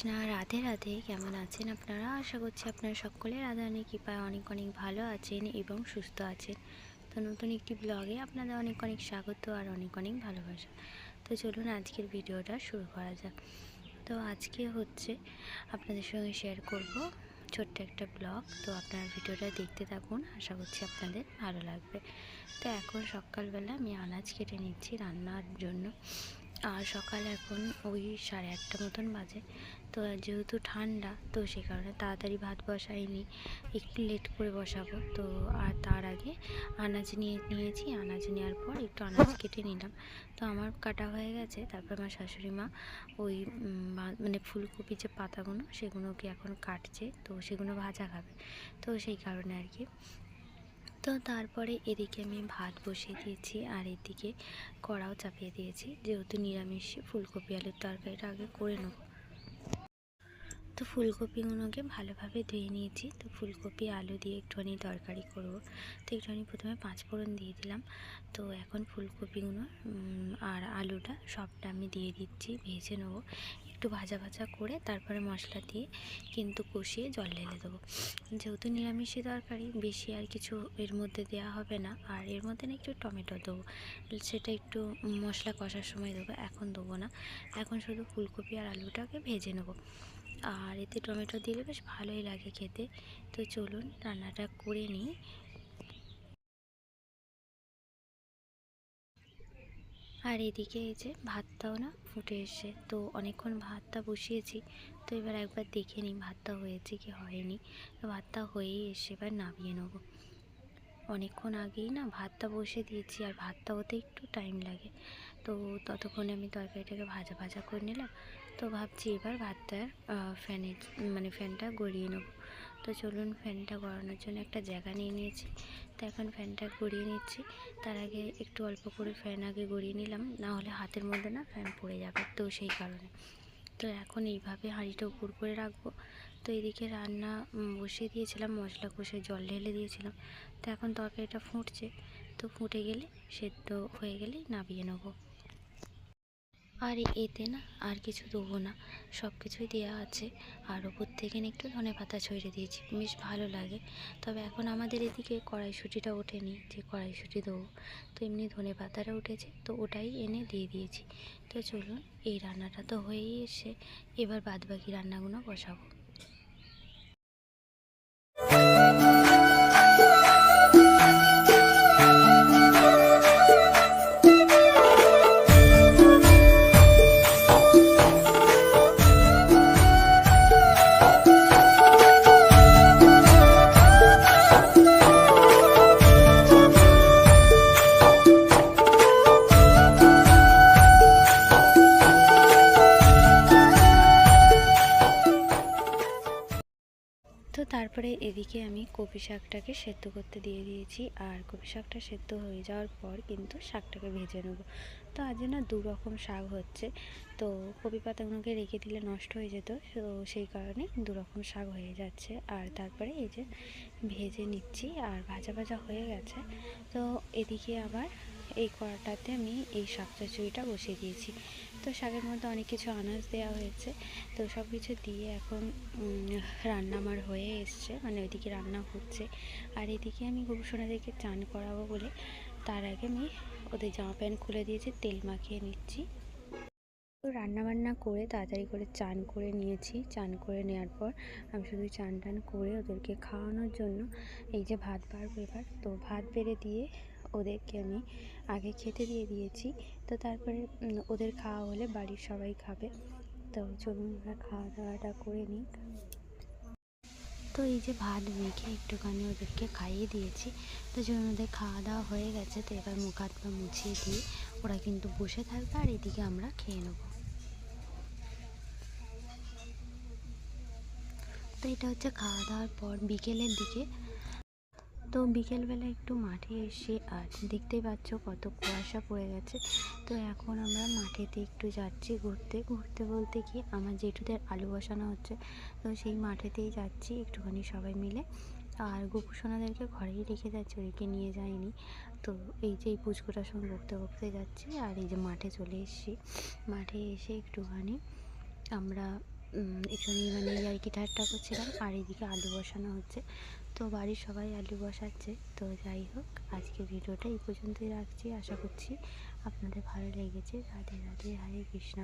রাধে রাধে। কেমন আছেন আপনারা? আশা করছি আপনারা সকলে রাধারানী কৃপায় অনেক অনেক ভালো আছেন এবং সুস্থ আছেন। তো নতুন একটি ব্লগে আপনাদের অনেক অনেক স্বাগত আর অনেক অনেক ভালোবাসা। তো চলুন আজকের ভিডিওটা শুরু করা যাক। তো আজকে হচ্ছে আপনাদের সঙ্গে শেয়ার করব ছোট্ট একটা ব্লগ তো আপনারা ভিডিওটা দেখতে থাকুন। আশা করছি আপনাদের ভালো লাগবে। তো এখন সকালবেলা আমি আনাজ কেটে নিচ্ছি রান্নার জন্য। আর সকাল এখন ওই সাড়ে আটটা মতন বাজে। তো যেহেতু ঠান্ডা, তো সেই কারণে তাড়াতাড়ি ভাত বসাইনি। একটু লেট করে বসাবো। তো আর তার আগে আনাজ নিয়ে, নিয়েছি। আনাজ নেওয়ার পর একটু আনাজ কেটে নিলাম। তো আমার কাটা হয়ে গেছে। তারপর আমার শাশুড়ি মা ওই মানে ফুলকপি যে পাতাগুলো, সেগুলোকে এখন কাটছে। তো সেগুলো ভাজা খাবে। তো সেই কারণে আর কি তো তারপরে এদিকে আমি ভাত বসিয়ে দিয়েছি আর এদিকে কড়াও চাপিয়ে দিয়েছি। যেহেতু নিরামিষ, ফুলকপি, আলুর তরকারিটা আগে করে নেব। তো ফুলকপিগুলোকে ভালোভাবে ধুয়ে নিয়েছি। তো ফুলকপি, আলু দিয়ে একটুখানি তরকারি করব। তো একটুখানি প্রথমে পাঁচ ফোড়ন দিয়ে দিলাম। তো এখন ফুলকপিগুলো আর আলুটা সবটা আমি দিয়ে দিচ্ছি, ভেজে নেব। একটু ভাজা ভাজা করে তারপরে মশলা দিয়ে কিন্তু কষিয়ে জল ঢেলে দেবো। যেহেতু নিরামিষই তরকারি, বেশি আর কিছু এর মধ্যে দেওয়া হবে না। আর এর মধ্যে না একটু টমেটো দেবো। সেটা একটু মশলা কষার সময় দেবো, এখন দেবো না। এখন শুধু ফুলকপি আর আলুটাকে ভেজে নেব। আর এতে টমেটো দিলে বেশ ভালোই লাগে খেতে। তো চলুন রান্নাটা করে নিই। আর এদিকে এই যে ভাতটাও না ফুটে এসে তো অনেকক্ষণ ভাতটা বসিয়েছি। তো এবার একবার দেখে নিই ভাতটা হয়েছে কি হয়নি। ভাতটা হয়েই এসে এবার নামিয়ে নেব। অনেকক্ষণ আগেই না ভাতটা বসে দিয়েছি আর ভাতটা হতে একটু টাইম লাগে। তো ততক্ষণে আমি তরকারিটাকে ভাজা ভাজা করে নিলাম। তো ভাবছি এবার ভাতটার ফ্যানে মানে ফ্যানটা গড়িয়ে নেব। তো চলুন ফ্যানটা গড়ানোর জন্য একটা জায়গা নিয়ে নিয়েছি। তো এখন ফ্যানটা গড়িয়ে নিচ্ছি। তার আগে একটু অল্প করে ফ্যান আগে গড়িয়ে নিলাম, না হলে হাতের মধ্যে না ফ্যান পড়ে যাবে তো সেই কারণে। তো এখন এইভাবে হাঁড়িটা উপর করে রাখব। তো এদিকে রান্না বসিয়ে দিয়েছিলাম, মশলা কষে জল ঢেলে দিয়েছিলাম। তো এখন তরকারিটা ফুটছে। তো ফুটে গেলে, সেদ্ধ হয়ে গেলেই নামিয়ে নেব। আর এতে না আর কিছু দেবো না। সব কিছুই দেওয়া আছে। আর ওপর থেকে একটু ধনে পাতা ছড়িয়ে দিয়েছি। বেশ ভালো লাগে। তবে এখন আমাদের এদিকে কড়াইশুঁটিটা ওঠেনি। যে কড়াইশুঁটি দেবো, তো এমনি ধনে পাতাটা উঠেছে, তো ওটাই এনে দিয়ে দিয়েছি। তো চলুন, এই রান্নাটা তো হয়েই এসে এবার বাদবাকি রান্নাগুলো বসাবো। তারপরে এদিকে আমি কপি শাকটাকে সেদ্ধ করতে দিয়ে দিয়েছি। আর কপি শাকটা সেদ্ধ হয়ে যাওয়ার পর কিন্তু শাকটাকে ভেজে নেব। তো আজ না দু রকম শাক হচ্ছে। তো কপি পাতাগুলোকে রেখে দিলে নষ্ট হয়ে যেত। তো সেই কারণে দু রকম শাক হয়ে যাচ্ছে। আর তারপরে এই যে ভেজে নিচ্ছি আর ভাজা ভাজা হয়ে গেছে। তো এদিকে আবার এই কড়াটাতে আমি এই শাক চচ্চড়িটা বসিয়ে দিয়েছি। তো শাকের মধ্যে অনেক কিছু আনাজ দেওয়া হয়েছে। তো সব কিছু দিয়ে এখন রান্না আমার হয়ে এসছে। মানে ওইদিকে রান্না হচ্ছে। আর এদিকে আমি গবেষণাদেরকে চান করাবো বলে তার আগে আমি ওদের জামা প্যান্ট খুলে দিয়েছি, তেল মাখিয়ে নিচ্ছি। তো রান্না বান্না করে তাড়াতাড়ি করে চান করে নিয়েছি। চান করে নেওয়ার পর আমি শুধু চান টান করে ওদেরকে খাওয়ানোর জন্য এই যে ভাত বাড়বো এবার। তো ভাত বেড়ে দিয়ে ওদেরকে আমি আগে খেতে দিয়ে দিয়েছি। তো তারপরে ওদের খাওয়া হলে বাড়ির সবাই খাবে। তো চলুন আমরা খাওয়া দাওয়াটা করে নিই। তো এই যে ভাত মেখে একটুখানি ওদেরকে খাইয়ে দিয়েছি। তো যখন ওদের খাওয়া দাওয়া হয়ে গেছে। তো এবার মুখ হাত পা মুছিয়ে দিয়ে ওরা কিন্তু বসে থাকবে আর এদিকে আমরা খেয়ে নেব। তো এটা হচ্ছে খাওয়া দাওয়ার পর বিকেলের দিকে তো বিকেলবেলা একটু মাঠে এসে, আর দেখতেই পাচ্ছ কত কুয়াশা পড়ে গেছে। তো এখন আমরা মাঠেতে একটু যাচ্ছি ঘুরতে। ঘুরতে বলতে কি, আমার জেঠুদের আলু বসানো হচ্ছে। তো সেই মাঠেতেই যাচ্ছি একটুখানি সবাই মিলে। আর গোপুসোনাদেরকে ঘরেই রেখে যাচ্ছি, ওদেরকে নিয়ে যাইনি। তো এই যে এই পুচকুটার সঙ্গে বকতে বকতে যাচ্ছি, আর এই যে মাঠে চলে এসেছি। মাঠে এসে একটুখানি আমরা এখানে মানে আর কি ঠাট্টা করছিলাম, আর এদিকে আলু বসানো হচ্ছে। তো বাড়ির সবাই আলু বসাচ্ছে। তো যাই হোক, আজকে ভিডিওটা এই পর্যন্তই রাখছি। আশা করছি আপনাদের ভালো লেগেছে। রাধে রাধে, হরে কৃষ্ণ।